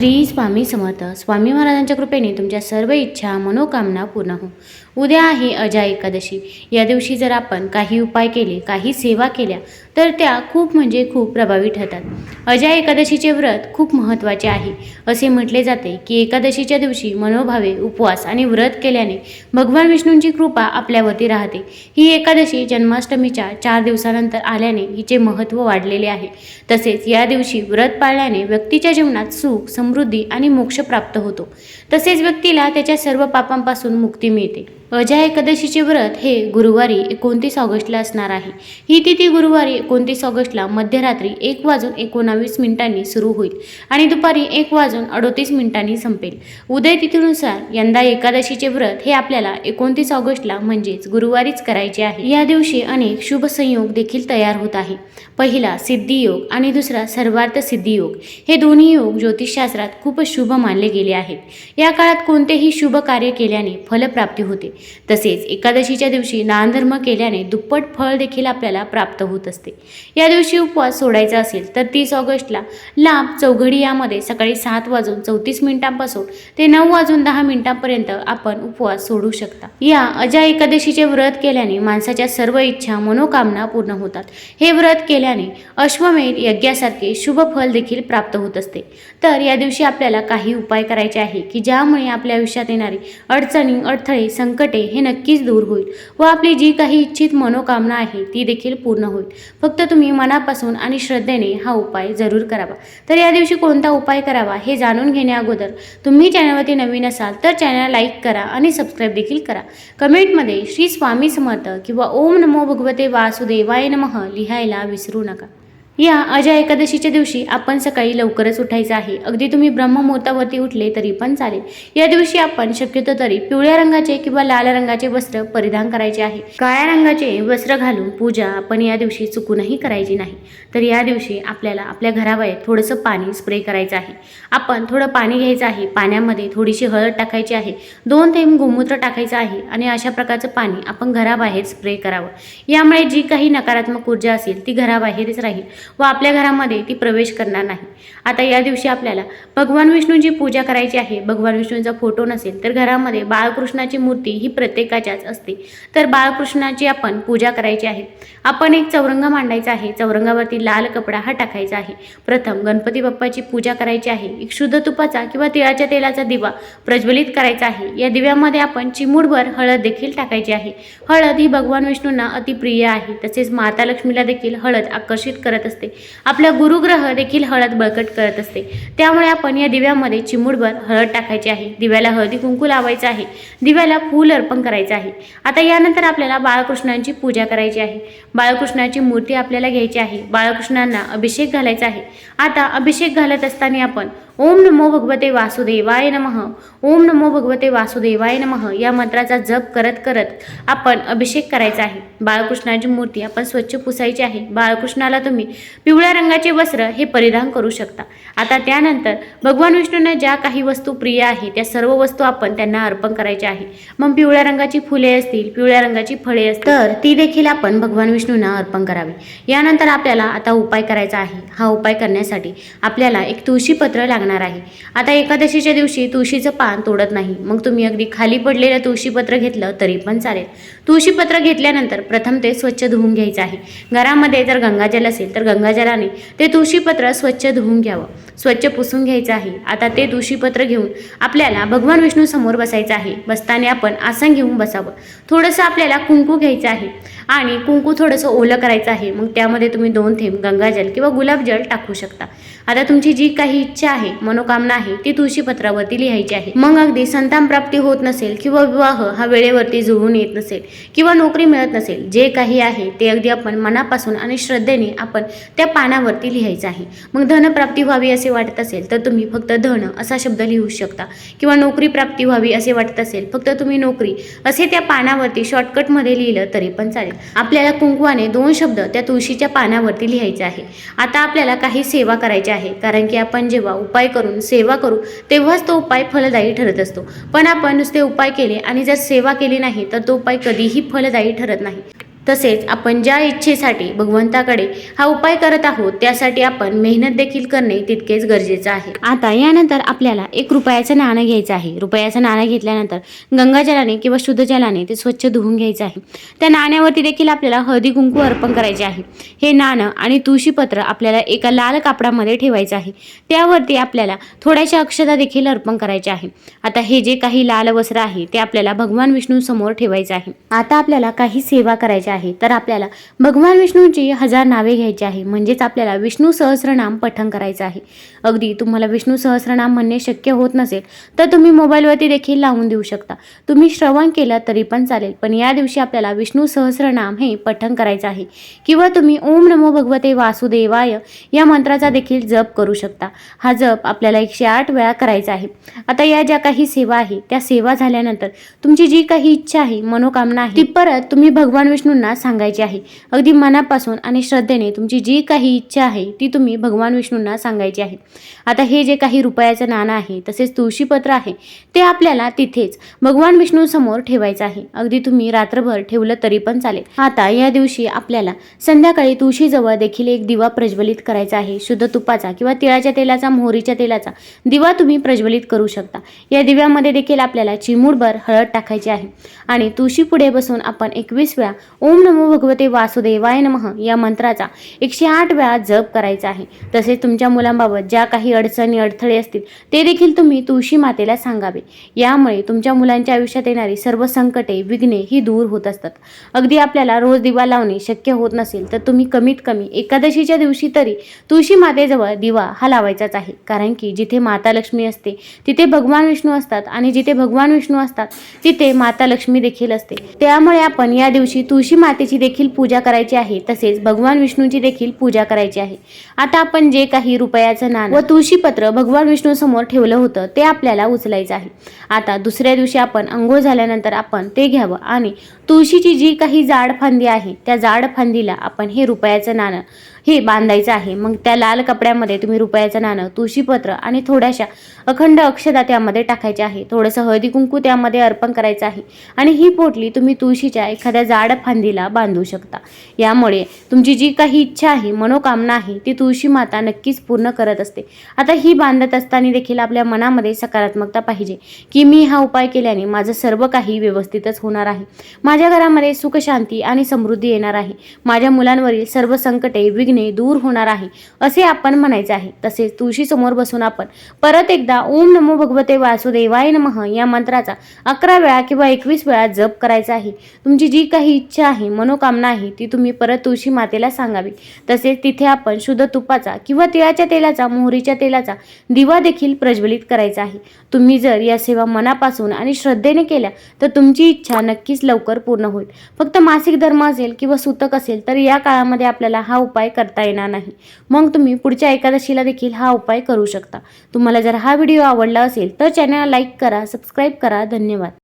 श्री स्वामी समर्थ. स्वामी महाराजांच्या कृपेने तुमच्या सर्व इच्छा मनोकामना पूर्ण हो. उद्या आहे अजा एकादशी. या दिवशी जर आपण काही उपाय केले काही सेवा केल्या तर त्या खूप म्हणजे खूप प्रभावी ठरतात. अजा एकादशीचे व्रत खूप महत्त्वाचे आहे. असे म्हटले जाते की एकादशीच्या दिवशी मनोभावे उपवास आणि व्रत केल्याने भगवान विष्णूंची कृपा आपल्यावरती राहते. ही एकादशी जन्माष्टमीच्या चार दिवसानंतर आल्याने हिचे महत्त्व वाढलेले आहे. तसेच या दिवशी व्रत पाळल्याने व्यक्तीच्या जीवनात सुख समृद्धी आणि मोक्ष प्राप्त होतो. तसेच व्यक्तीला त्याच्या सर्व पापांपासून मुक्ती मिळते. अजा एकादशीचे व्रत हे गुरुवारी एकोणतीस ऑगस्टला असणार आहे. ही तिथी गुरुवारी एकोणतीस ऑगस्टला मध्यरात्री एक वाजून एकोणावीस मिनिटांनी सुरू होईल आणि दुपारी एक वाजून अडोतीस मिनिटांनी संपेल. उदय तिथीनुसार यंदा एकादशीचे व्रत हे आपल्याला एकोणतीस ऑगस्टला म्हणजेच गुरुवारीच करायचे आहे. या दिवशी अनेक शुभ संयोग देखील तयार होत आहे. पहिला सिद्धियोग आणि दुसरा सर्वार्थ सिद्धियोग हे दोन्ही योग ज्योतिषशास्त्रात खूपच शुभ मानले गेले आहेत. या काळात कोणतेही शुभ कार्य केल्याने फलप्राप्ती होते. तसेच एकादशीच्या दिवशी दानधर्म केल्याने दुप्पट फळ देखील आपल्याला प्राप्त होत असते. या दिवशी उपवास सोडायचा असेल तर तीस ऑगस्टला लाभ चौघडी यामध्ये सकाळी सात वाजून चौतीस मिनिटांपासून ते नऊ वाजून दहा मिनिटांपर्यंत आपण उपवास सोडू शकता. या अजा एकादशीचे व्रत केल्याने माणसाच्या सर्व इच्छा मनोकामना पूर्ण होतात. हे व्रत केल्याने अश्वमेध यज्ञासारखे शुभ फल देखील प्राप्त होत असते. तर या दिवशी आपल्याला काही उपाय करायचे आहे की ज्यामुळे आपल्या आयुष्यात येणारी अडचणी अडथळे संकट हे नक्कीच दूर होईल व आपली जी काही इच्छित मनोकामना आहे ती देखील पूर्ण होईल. फक्त तुम्ही मनापासून आणि श्रद्धेने हा उपाय जरूर करावा. तर या दिवशी कोणता उपाय करावा हे जाणून घेण्या अगोदर तुम्ही चॅनलवरती नवीन असाल तर चॅनल लाईक करा आणि सबस्क्राईब देखील करा. कमेंटमध्ये श्री स्वामी समर्थ किंवा ओम नमो भगवते वासुदेवाय नमः लिहायला विसरू नका. या अजय एकादशीच्या दिवशी आपण सकाळी लवकरच उठायचं आहे. अगदी तुम्ही ब्रह्ममुहूर्तावरती उठले तरी पण चालेल. या दिवशी आपण शक्यतो तरी पिवळ्या रंगाचे किंवा लाल रंगाचे वस्त्र परिधान करायचे आहे. काळ्या रंगाचे वस्त्र घालून पूजा आपण या दिवशी चुकूनही करायची नाही. तर या दिवशी आपल्याला आपल्या घराबाहेर थोडंसं पाणी स्प्रे करायचं आहे. आपण थोडं पाणी घ्यायचं आहे. पाण्यामध्ये थोडीशी हळद टाकायची आहे. दोन थेंब गोमूत्र टाकायचं आहे आणि अशा प्रकारचं पाणी आपण घराबाहेर स्प्रे करावं. यामुळे जी काही नकारात्मक ऊर्जा असेल ती घराबाहेरच राहील. व आपल्या घरामध्ये ती प्रवेश करणार नाही. आता या दिवशी आपल्याला भगवान विष्णूंची पूजा करायची आहे. भगवान विष्णूंचा फोटो नसेल तर घरामध्ये बाळकृष्णाची मूर्ती ही प्रत्येकाच्याच असते. तर बाळकृष्णाची आपण पूजा करायची आहे. आपण एक चौरंग मांडायचा आहे. चौरंगावरती लाल कपडा हा टाकायचा आहे. प्रथम गणपती बाप्पाची पूजा करायची आहे. एक शुद्ध तुपाचा किंवा तिळाच्या तेलाचा दिवा प्रज्वलित करायचा आहे. या दिव्यामध्ये आपण चिमूडभर हळद देखील टाकायची आहे. हळद ही भगवान विष्णूंना अतिप्रिय आहे. तसेच माता लक्ष्मीला देखील हळद आकर्षित करत असते. आपला गुरुग्रह देखील हळद बळकट करत असते. त्यामुळे आपण या दिव्यामध्ये चिमूडभर हळद टाकायची आहे. दिव्याला हळदी कुंकू लावायचं आहे. दिव्याला फूल अर्पण करायचं आहे. आता यानंतर आपल्याला बाळकृष्णांची पूजा करायची आहे. बाळकृष्णाची मूर्ती आपल्याला घ्यायची आहे. बाळकृष्णांना अभिषेक घालायचा आहे. आता अभिषेक घालत असताना आपण ओम नमो भगवते वासुदेवाय नमः. ओम नमो भगवते वासुदेवाय नमः. या मंत्राचा जप करत करत आपण अभिषेक करायचा आहे. बाळकृष्णाची मूर्ती आपण स्वच्छ पुसायची आहे. बाळकृष्णाला तुम्ही पिवळ्या रंगाचे वस्त्र हे परिधान करू शकता. आता त्यानंतर भगवान विष्णूंना ज्या काही वस्तू प्रिय आहे त्या सर्व वस्तू आपण त्यांना अर्पण करायच्या आहे. मग पिवळ्या रंगाची फुले असतील पिवळ्या रंगाची फळे असतील तर ती देखील आपण भगवान विष्णूंना अर्पण करावी. यानंतर आपल्याला आता उपाय करायचा आहे. हा उपाय करण्यासाठी आपल्याला एक तुळशीपत्र लागणार आहे. आता एकादशीच्या दिवशी तुळशीचं पान तोडत नाही. मग तुम्ही अगदी खाली पडलेलं तुळशीपत्र घेतलं तरी पण चालेल. तुळशीपत्र घेतल्यानंतर प्रथम ते स्वच्छ धुवून घ्यायचं आहे. घरामध्ये जर गंगाजल असेल तर गंगाजलाने ते तुळशीपत्र स्वच्छ धुवून घ्यावं. स्वच्छ पुसून घ्यायचं आहे. आता ते तुळशीपत्र घेऊन आपल्याला भगवान विष्णू समोर बसायचं आहे. बसताना आपण आसन घेऊन बसावं. थोडंसं आपल्याला कुंकू घ्यायचं आहे आणि कुंकू थोडंसं ओलं करायचं आहे. मग त्यामध्ये तुम्ही दोन थेंब गंगाजल किंवा गुलाबजल टाकू शकता. आता तुमची जी काही इच्छा आहे मनोकामना आहे ती तुळशीपत्रावरती लिहायची आहे. मग अगदी संतान प्राप्ती होत नसेल किंवा विवाह हा वेळेवरती जुळून येत नसेल किंवा नोकरी मिळत नसेल जे काही आहे ते अगदी आपण मनापासून आणि श्रद्धेने आपण त्या पानावरती लिहायचं आहे. मग धनप्राप्ती व्हावी असे वाटत असेल तर तुम्ही फक्त धन असा शब्द लिहू शकता. किंवा नोकरी प्राप्ती व्हावी असे वाटत असेल फक्त तुम्ही नोकरी असे त्या पानावरती शॉर्टकटमध्ये लिहिलं तरी पण चालेल. आपल्याला कुंकवाने दोन शब्द त्या तुळशीच्या पानावरती लिहायचे आहे. आता आपल्याला काही सेवा करायची आहे कारण की आपण जेव्हा उपाय करून सेवा करू तेव्हाच तो उपाय फलदायी ठरत असतो. पण आपण नुसते उपाय केले आणि जर सेवा केली नाही तर तो उपाय कधी कधीही फलदायी ठरत नाही. तसेच आपण ज्या इच्छेसाठी भगवंताकडे हा उपाय करत आहोत त्यासाठी आपण मेहनत देखील करणे तितकेच गरजेचं आहे. आता यानंतर आपल्याला एक रुपयाचं नाणं घ्यायचं आहे. रुपयाचं नाणं घेतल्यानंतर गंगाजलाने किंवा शुद्ध जलाने ते स्वच्छ धुवून घ्यायचं आहे. त्या नाण्यावरती देखील आपल्याला हळदी कुंकू अर्पण करायचे आहे. हे नाणं आणि तुळशीपत्र आपल्याला एका लाल कापडामध्ये ठेवायचं आहे. त्यावरती आपल्याला थोड्याशा अक्षता देखील अर्पण करायच्या आहे. आता हे जे काही लाल वस्त्र आहे ते आपल्याला भगवान विष्णू समोर ठेवायचं आहे. आता आपल्याला काही सेवा करायच्या आहे तर आपल्याला भगवान विष्णूंची हजार नावे घ्यायची आहे. म्हणजेच आपल्याला विष्णू सहस्रनाम पठण करायचं आहे. अगदी तुम्हाला विष्णू सहस्रनाम म्हणणे शक्य होत नसेल तर तुम्ही मोबाईलवरती देखील लावून देऊ शकता. तुम्ही श्रवण केलं तरी पण चालेल पण या दिवशी आपल्याला विष्णू सहस्रनाम हे पठण करायचं आहे. किंवा तुम्ही ओम नमो भगवते वासुदेवाय या मंत्राचा देखील जप करू शकता. हा जप आपल्याला एकशे आठ वेळा करायचा आहे. आता या ज्या काही सेवा आहे त्या सेवा झाल्यानंतर तुमची जी काही इच्छा आहे मनोकामना आहे ती परत तुम्ही भगवान विष्णू विष्णूंना सांगायची आहे. अगदी मनापासून आणि श्रद्धेने तुमची जी काही इच्छा आहे ती तुम्ही भगवान विष्णूंना सांगायची आहे. आता हे जे काही रुपयाचं नाणं आहे तसेच तुळशीपत्र आहे ते आपल्याला तिथेच भगवान विष्णूसमोर ठेवायचं आहे. अगदी तुम्ही रात्रभर ठेवलं तरी पण चालेल. आता या दिवशी आपल्याला संध्याकाळी तुळशीजवळ देखील एक दिवा प्रज्वलित करायचा आहे. शुद्ध तुपाचा किंवा तिळाच्या तेलाचा मोहरीच्या तेलाचा दिवा तुम्ही प्रज्वलित करू शकता. या दिव्यामध्ये देखील आपल्याला चिमूडभर हळद टाकायची आहे. आणि तुळशी पुढे बसून आपण एकवीस वेळा ओम नमो भगवते वासुदेवाय नमः या मंत्राचा एकशे आठ वेळा जप करायचा आहे. तसेच तुमच्या मुलांबाबत ज्या काही अडचणी अडथळे असतील ते देखील तुम्ही तुळशी मातेला सांगावे. यामुळे तुमच्या मुलांच्या आयुष्यात येणारी सर्व संकटे विघ्ने ही दूर होत असतात. अगदी आपल्याला रोज दिवा लावणे शक्य होत नसेल तर तुम्ही कमीत कमी एकादशीच्या दिवशी तरी तुळशी मातेजवळ दिवा हा लावायचाच आहे. कारण की जिथे माता लक्ष्मी असते तिथे भगवान विष्णू असतात आणि जिथे भगवान विष्णू असतात तिथे माता लक्ष्मी देखील असते. त्यामुळे आपण या दिवशी तुळशी मातेची देखील पूजा करायची आहे तसेच भगवान विष्णूची देखील पूजा करायची आहे. आता आपण जे काही रुपयाचं नाणं व तुळशीपत्र भगवान विष्णू समोर ठेवलं होतं ते आपल्याला उचलायचं आहे. आता दुसऱ्या दिवशी आपण अंघोळ झाल्यानंतर आपण ते घ्यावं आणि तुळशीची जी काही जाड फांदी आहे त्या जाड फांदीला आपण हे रुपयाचं नाणं हे बांधायचं आहे. मग त्या लाल कपड्यामध्ये तुम्ही रुपयाचं नाणं तुळशीपत्र आणि थोड्याशा अखंड अक्षदा त्यामध्ये टाकायच्या आहे. थोडंसं हळदी कुंकू त्यामध्ये अर्पण करायचं आहे आणि ही पोटली तुम्ही तुळशीच्या एखाद्या जाड फांदीला बांधू शकता. यामुळे तुमची जी काही इच्छा आहे मनोकामना आहे ती तुळशी माता नक्कीच पूर्ण करत असते. आता ही बांधत असताना देखील आपल्या मनामध्ये सकारात्मकता पाहिजे की मी हा उपाय केल्याने माझं सर्व काही व्यवस्थितच होणार आहे. माझ्या घरामध्ये सुख शांती आणि समृद्धी येणार आहे. माझ्या मुलांवरील सर्व संकटे विघ्ने दूर होणार आहे असे आपण म्हणायचे आहे. तसेच तुळशी समोर बसून आपण परत एकदा ओम नमो भगवते वासुदेवाय नमः या मंत्राचा अकरा वेळा किंवा एकवीस वेळा जप करायचा आहे. तुमची जी काही इच्छा आहे मनोकामना आहे ती तुम्ही परत तुळशी मातेला सांगावी. तसेच तिथे आपण शुद्ध तुपाचा किंवा तिळाच्या तेलाचा मोहरीच्या तेलाचा दिवा देखील प्रज्वलित करायचा आहे. तुम्ही जर या सेवा मनापासून आणि श्रद्धेने केल्या तर तुमची इच्छा नक्कीच लवकर पूर्ण होईल. फक्त मासिक धर्म असेल किंवा सुतक असेल तर या काळामध्ये आपल्याला हा उपाय करता येणार नाही. मग तुम्ही पुढच्या एकादशीला देखील हा उपाय करू शकता. तुम्हाला जर हा व्हिडिओ आवडला असेल तर चॅनलला लाईक करा सबस्क्राईब करा. धन्यवाद.